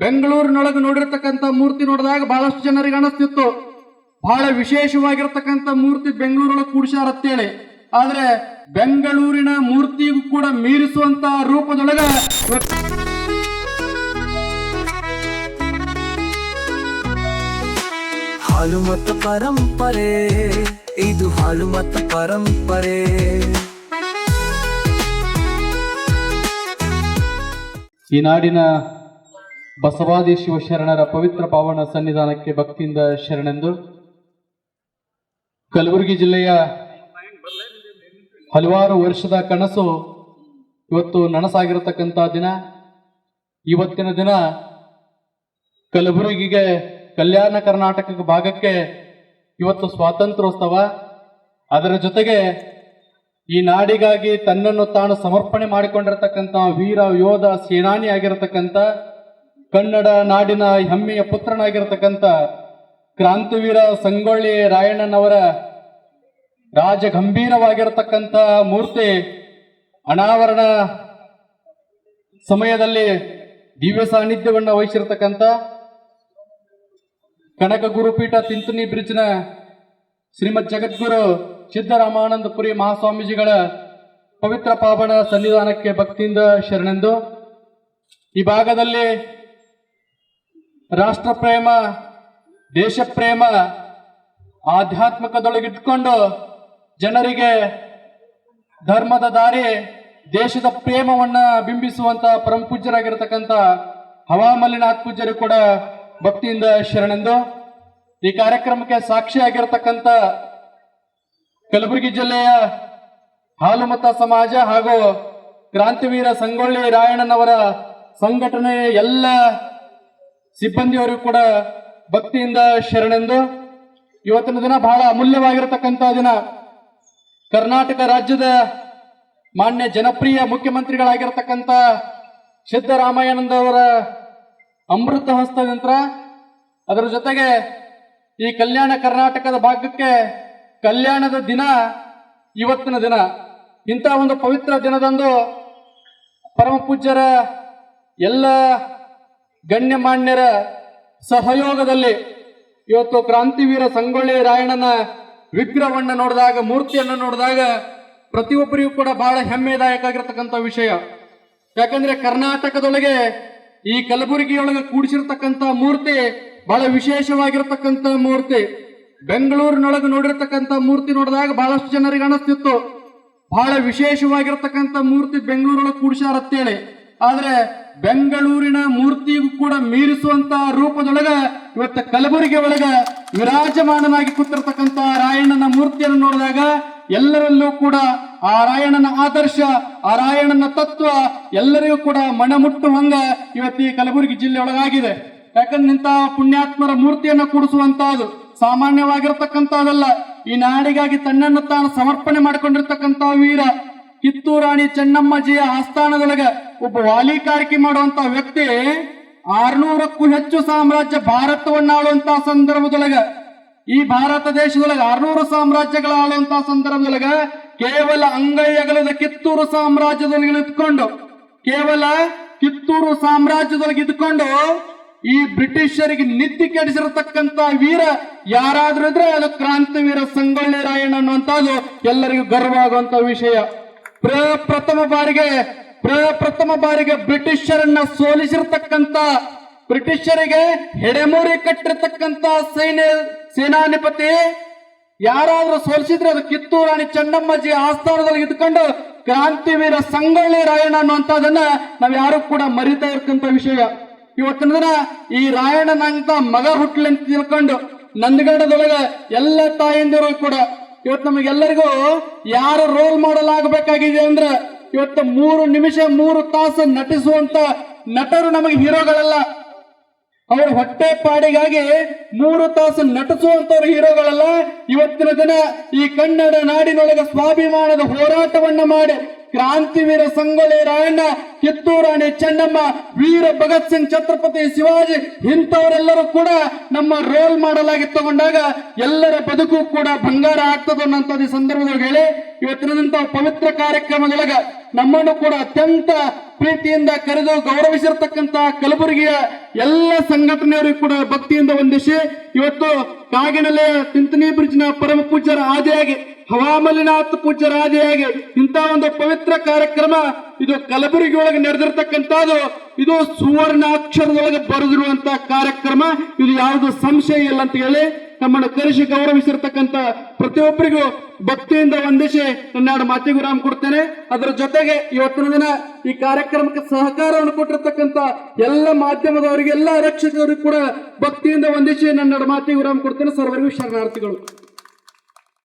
ಬೆಂಗಳೂರಿನೊಳಗೆ ನೋಡಿರ್ತಕ್ಕಂಥ ಮೂರ್ತಿ ನೋಡಿದಾಗ ಬಹಳಷ್ಟು ಜನರಿಗೆ ಅನಿಸ್ತಿತ್ತು. ಬಹಳ ವಿಶೇಷವಾಗಿರ್ತಕ್ಕಂಥ ಮೂರ್ತಿ ಬೆಂಗಳೂರೊಳಗೆ ಕೂಡಿಸ್ಯಾರ ಅಂತೇಳಿ ಆದ್ರೆ ಬೆಂಗಳೂರಿನ ಮೂರ್ತಿಗೂ ಕೂಡ ಮೀರಿಸುವಂತ ರೂಪದೊಳಗ ಹಾಲು ಮತ್ತು ಪರಂಪರೆ ಇದು ಹಾಲು ಮತ್ತು ಪರಂಪರೆ. ಈ ನಾಡಿನ ಬಸವಾದಿ ಶಿವಶರಣರ ಪವಿತ್ರ ಪಾವನ ಸನ್ನಿಧಾನಕ್ಕೆ ಭಕ್ತಿಯಿಂದ ಶರಣೆಂದು ಕಲಬುರಗಿ ಜಿಲ್ಲೆಯ ಹಲವಾರು ವರ್ಷದ ಕನಸು ಇವತ್ತು ನನಸಾಗಿರತಕ್ಕಂಥ ದಿನ. ಇವತ್ತಿನ ದಿನ ಕಲಬುರಗಿಗೆ ಕಲ್ಯಾಣ ಕರ್ನಾಟಕ ಭಾಗಕ್ಕೆ ಇವತ್ತು ಸ್ವಾತಂತ್ರ್ಯೋತ್ಸವ. ಅದರ ಜೊತೆಗೆ ಈ ನಾಡಿಗಾಗಿ ತನ್ನನ್ನು ತಾನು ಸಮರ್ಪಣೆ ಮಾಡಿಕೊಂಡಿರತಕ್ಕಂಥ ವೀರ ಯೋಧ ಸೇನಾನಿ ಆಗಿರತಕ್ಕಂಥ ಕನ್ನಡ ನಾಡಿನ ಹೆಮ್ಮೆಯ ಪುತ್ರನಾಗಿರ್ತಕ್ಕಂಥ ಕ್ರಾಂತಿವೀರ ಸಂಗೊಳ್ಳಿ ರಾಯಣ್ಣನವರ ರಾಜಗಂಭೀರವಾಗಿರತಕ್ಕಂಥ ಮೂರ್ತಿ ಅನಾವರಣ ಸಮಯದಲ್ಲಿ ದಿವ್ಯ ಸಾನ್ನಿಧ್ಯವನ್ನು ವಹಿಸಿರತಕ್ಕಂಥ ಕನಕ ಗುರುಪೀಠ ತಿಂತುನಿ ಬ್ರಿಡ್ಜ್ನ ಶ್ರೀಮದ್ ಜಗದ್ಗುರು ಸಿದ್ದರಾಮಾನಂದಪುರಿ ಮಹಾಸ್ವಾಮೀಜಿಗಳ ಪವಿತ್ರ ಪಾವನ ಸನ್ನಿಧಾನಕ್ಕೆ ಭಕ್ತಿಯಿಂದ ಶರಣೆಂದು ಈ ಭಾಗದಲ್ಲಿ ರಾಷ್ಟ್ರ ಪ್ರೇಮ ದೇಶ ಪ್ರೇಮ ಆಧ್ಯಾತ್ಮಿಕದೊಳಗಿಟ್ಕೊಂಡು ಜನರಿಗೆ ಧರ್ಮದ ದಾರಿ, ದೇಶದ ಪ್ರೇಮವನ್ನ ಬಿಂಬಿಸುವಂತ ಪರಮ ಪೂಜ್ಯರಾಗಿರ್ತಕ್ಕಂಥ ಹವಾಮಲ್ಲಿನಾಥ್ ಪೂಜ್ಯರು ಕೂಡ ಭಕ್ತಿಯಿಂದ ಶರಣೆಂದು ಈ ಕಾರ್ಯಕ್ರಮಕ್ಕೆ ಸಾಕ್ಷಿಯಾಗಿರ್ತಕ್ಕಂಥ ಕಲಬುರಗಿ ಜಿಲ್ಲೆಯ ಹಾಲುಮತ ಸಮಾಜ ಹಾಗೂ ಕ್ರಾಂತಿವೀರ ಸಂಗೊಳ್ಳಿ ರಾಯಣ್ಣನವರ ಸಂಘಟನೆಯ ಎಲ್ಲ ಸಿಬ್ಬಂದಿಯವರು ಕೂಡ ಭಕ್ತಿಯಿಂದ ಶರಣೆಂದು ಇವತ್ತಿನ ದಿನ ಬಹಳ ಅಮೂಲ್ಯವಾಗಿರತಕ್ಕಂಥ ದಿನ. ಕರ್ನಾಟಕ ರಾಜ್ಯದ ಮಾನ್ಯ ಜನಪ್ರಿಯ ಮುಖ್ಯಮಂತ್ರಿಗಳಾಗಿರ್ತಕ್ಕಂಥ ಸಿದ್ದರಾಮಯ್ಯನಂದವರ ಅಮೃತ ಹಸ್ತ ನಂತರ ಅದರ ಜೊತೆಗೆ ಈ ಕಲ್ಯಾಣ ಕರ್ನಾಟಕದ ಭಾಗಕ್ಕೆ ಕಲ್ಯಾಣದ ದಿನ ಇವತ್ತಿನ ದಿನ. ಇಂಥ ಒಂದು ಪವಿತ್ರ ದಿನದಂದು ಪರಮ ಪೂಜ್ಯರ ಎಲ್ಲ ಗಣ್ಯಮಾನ್ಯರ ಸಹಯೋಗದಲ್ಲಿ ಇವತ್ತು ಕ್ರಾಂತಿವೀರ ಸಂಗೊಳ್ಳಿ ರಾಯಣ್ಣನ ವಿಗ್ರಹವನ್ನು ನೋಡಿದಾಗ, ಮೂರ್ತಿಯನ್ನು ನೋಡಿದಾಗ ಪ್ರತಿಯೊಬ್ಬರಿಗೂ ಕೂಡ ಬಹಳ ಹೆಮ್ಮೆದಾಯಕ ಆಗಿರತಕ್ಕಂಥ ವಿಷಯ. ಯಾಕಂದ್ರೆ ಕರ್ನಾಟಕದೊಳಗೆ ಈ ಕಲಬುರಗಿಯೊಳಗೆ ಕೂಡಿಸಿರ್ತಕ್ಕಂಥ ಮೂರ್ತಿ ಬಹಳ ವಿಶೇಷವಾಗಿರತಕ್ಕಂಥ ಮೂರ್ತಿ. ಬೆಂಗಳೂರಿನೊಳಗೆ ನೋಡಿರ್ತಕ್ಕಂಥ ಮೂರ್ತಿ ನೋಡಿದಾಗ ಬಹಳಷ್ಟು ಜನರಿಗೆ ಅನಿಸ್ತಿತ್ತು. ಬಹಳ ವಿಶೇಷವಾಗಿರ್ತಕ್ಕಂಥ ಮೂರ್ತಿ ಬೆಂಗಳೂರೊಳಗೆ ಕೂಡಿಸ್ಯಾರ ಅಂತೇಳಿ ಆದ್ರೆ ಬೆಂಗಳೂರಿನ ಕೂಡ ಮೀರಿಸುವಂತ ರೂಪದೊಳಗ ಇವತ್ತು ಕಲಬುರಗಿ ಒಳಗ ವಿರಾಜಮಾನನಾಗಿ ಕೂತಿರ್ತಕ್ಕಂಥ ರಾಯಣ್ಣನ ಮೂರ್ತಿಯನ್ನು ನೋಡಿದಾಗ ಎಲ್ಲರಲ್ಲೂ ಕೂಡ ಆ ರಾಯಣ್ಣನ ಆದರ್ಶ, ಆ ರಾಯಣ್ಣನ ತತ್ವ ಎಲ್ಲರಿಗೂ ಕೂಡ ಮನಮುಟ್ಟುವಂಗ ಇವತ್ತು ಈ ಕಲಬುರಗಿ ಜಿಲ್ಲೆ ಒಳಗಾಗಿದೆ. ಯಾಕಂದ್ರೆ ಇಂಥ ಪುಣ್ಯಾತ್ಮರ ಮೂರ್ತಿಯನ್ನ ಕೂಡಿಸುವಂತಹದು ಸಾಮಾನ್ಯವಾಗಿರ್ತಕ್ಕಂಥದ್ದಲ್ಲ. ಈ ನಾಡಿಗಾಗಿ ತನ್ನನ್ನು ತಾನು ಸಮರ್ಪಣೆ ಮಾಡಿಕೊಂಡಿರ್ತಕ್ಕಂಥ ವೀರ ಕಿತ್ತೂರಾಣಿ ಚೆನ್ನಮ್ಮಜಿಯ ಆಸ್ಥಾನದೊಳಗ ಒಬ್ಬ ವಾಲಿಕಾರಿಕೆ ಮಾಡುವಂತ ವ್ಯಕ್ತಿ ಆರ್ನೂರಕ್ಕೂ ಹೆಚ್ಚು ಸಾಮ್ರಾಜ್ಯ ಭಾರತವನ್ನ ಆಳುವಂತ ಸಂದರ್ಭದೊಳಗ, ಈ ಭಾರತ ದೇಶದೊಳಗೆ ಆರ್ನೂರು ಸಾಮ್ರಾಜ್ಯಗಳ ಆಳುವಂತ ಸಂದರ್ಭದೊಳಗ ಕೇವಲ ಅಂಗೈ ಅಗಲದ ಕಿತ್ತೂರು ಸಾಮ್ರಾಜ್ಯದೊಳಗೆ ಇದ್ಕೊಂಡು ಕೇವಲ ಕಿತ್ತೂರು ಸಾಮ್ರಾಜ್ಯದೊಳಗೆ ಇದ್ಕೊಂಡು ಈ ಬ್ರಿಟಿಷರಿಗೆ ನಿತ್ಯ ಕೆಡಿಸಿರತಕ್ಕಂತ ವೀರ ಯಾರಾದ್ರೂ ಇದ್ರೆ ಅದು ಕ್ರಾಂತಿವೀರ ಸಂಗೊಳ್ಳಿ ರಾಯಣ್ಣ ಅನ್ನುವಂಥದ್ದು ಎಲ್ಲರಿಗೂ ಗರ್ವ ಆಗುವಂತ ವಿಷಯ. ಪ್ರಪ್ರಥಮ ಬಾರಿಗೆ ಪ್ರಪ್ರಥಮ ಬಾರಿಗೆ ಬ್ರಿಟಿಷರನ್ನ ಸೋಲಿಸಿರ್ತಕ್ಕಂತ, ಬ್ರಿಟಿಷರಿಗೆ ಹೆಡೆಮೂರಿ ಕಟ್ಟಿರ್ತಕ್ಕಂತ ಸೈನ್ಯ ಸೇನಾಧಿಪತಿ ಯಾರಾದ್ರೂ ಸೋಲಿಸಿದ್ರೆ ಅದು ಕಿತ್ತೂರು ರಾಣಿ ಚೆನ್ನಮ್ಮಜಿ ಆಸ್ಥಾನದಲ್ಲಿ ಇದ್ಕೊಂಡು ಕ್ರಾಂತಿವೀರ ಸಂಗೊಳ್ಳಿ ರಾಯಣ್ಣ ಅನ್ನುವಂಥದ್ದನ್ನ ನಾವ್ ಯಾರು ಕೂಡ ಮರಿತಾ ಇರ್ತಂತ ವಿಷಯ. ಇವತ್ತಿನ ದಿನ ಈ ರಾಯಣ್ಣನಂತ ಮಗ ಹುಟ್ಲಿ ಅಂತ ತಿಳ್ಕೊಂಡು ನಂದಗಡದೊಳಗೆ ಎಲ್ಲ ತಾಯಂದಿರು ಕೂಡ, ಇವತ್ತು ನಮಗೆಲ್ಲರಿಗೂ ಯಾರು ರೋಲ್ ಮಾಡಲ್ ಆಗಬೇಕಾಗಿದೆ ಅಂದ್ರೆ ಇವತ್ತು ಮೂರು ನಿಮಿಷ, ಮೂರು ತಾಸು ನಟಿಸುವಂತ ನಟರು ನಮಗೆ ಹೀರೋಗಳಲ್ಲ. ಅವರ ಹೊಟ್ಟೆ ಪಾಡಿಗಾಗಿ ಮೂರು ತಾಸು ನಟಿಸುವಂತವ್ರು ಹೀರೋಗಳಲ್ಲ. ಇವತ್ತಿನ ದಿನ ಈ ಕನ್ನಡ ನಾಡಿನೊಳಗೆ ಸ್ವಾಭಿಮಾನದ ಹೋರಾಟವನ್ನ ಮಾಡಿ ಕ್ರಾಂತಿವೀರ ಸಂಗೊಳ್ಳಿ ರಾಯಣ್ಣ, ಕಿತ್ತೂರಾಣಿ ಚೆನ್ನಮ್ಮ, ವೀರ ಭಗತ್ ಸಿಂಗ್ ಛತ್ರಪತಿ ಶಿವಾಜಿ ಇಂಥವರೆಲ್ಲರೂ ಕೂಡ ನಮ್ಮ ರೋಲ್ ಮಾಡಲ್ ಆಗಿ ತಗೊಂಡಾಗ ಎಲ್ಲರ ಬದುಕು ಕೂಡ ಬಂಗಾರ ಆಗ್ತದ ಅನ್ನೋಂಥದ್ದು ಈ ಸಂದರ್ಭದಲ್ಲಿ ಹೇಳಿ. ಇವತ್ತಿನಂತ ಪವಿತ್ರ ಕಾರ್ಯಕ್ರಮಗಳಾಗ ನಮ್ಮನ್ನು ಕೂಡ ಅತ್ಯಂತ ಪ್ರೀತಿಯಿಂದ ಕರೆದು ಗೌರವಿಸಿರ್ತಕ್ಕಂತ ಕಲಬುರಗಿಯ ಎಲ್ಲ ಸಂಘಟನೆಯವರಿಗೂ ಕೂಡ ಭಕ್ತಿಯಿಂದ ವಂದಿಸಿ ಇವತ್ತು ಕಾಗಿನಲೆಯ ತಿಂತನಿ ಬ್ರಿಡ್ಜ್ನ ಪರಮ ಪೂಜ್ಯರ ಆದಿಯಾಗಿ ಹವಾಮಲಿನಾಥ್ ಪೂಜ್ಯ ಆದಿಯಾಗಿ ಇಂಥ ಒಂದು ಪವಿತ್ರ ಕಾರ್ಯಕ್ರಮ ಇದು ಕಲಬುರಗಿ ಒಳಗೆ ನಡೆದಿರ್ತಕ್ಕಂಥದ್ದು, ಇದು ಸುವರ್ಣಾಕ್ಷರದೊಳಗೆ ಬರೆದಿರುವಂತ ಕಾರ್ಯಕ್ರಮ. ಇದು ಯಾವುದು ಸಂಶಯ ಇಲ್ಲ ಅಂತ ಹೇಳಿ ನಮ್ಮನ್ನು ಕರೆಸಿ ಗೌರವಿಸಿರ್ತಕ್ಕಂಥ ಪ್ರತಿಯೊಬ್ಬರಿಗೂ ಭಕ್ತಿಯಿಂದ ವಂದಿಸಿ ನನ್ನ ಮಾತಿಗೂ ವಿರಾಮ ಕೊಡ್ತೇನೆ. ಅದರ ಜೊತೆಗೆ ಇವತ್ತಿನ ದಿನ ಈ ಕಾರ್ಯಕ್ರಮಕ್ಕೆ ಸಹಕಾರವನ್ನು ಕೊಟ್ಟಿರ್ತಕ್ಕಂಥ ಎಲ್ಲ ಮಾಧ್ಯಮದವರಿಗೆ ಎಲ್ಲ ರಕ್ಷಕರಿಗೂ ಕೂಡ ಭಕ್ತಿಯಿಂದ ವಂದಿಸಿ ನನ್ನ ಮಾತಿಗೂ ರಾಮ್ ಕೊಡ್ತೇನೆ. ಸರ್ವರಿಗೂ ಶರಣಾರ್ಥಿಗಳು.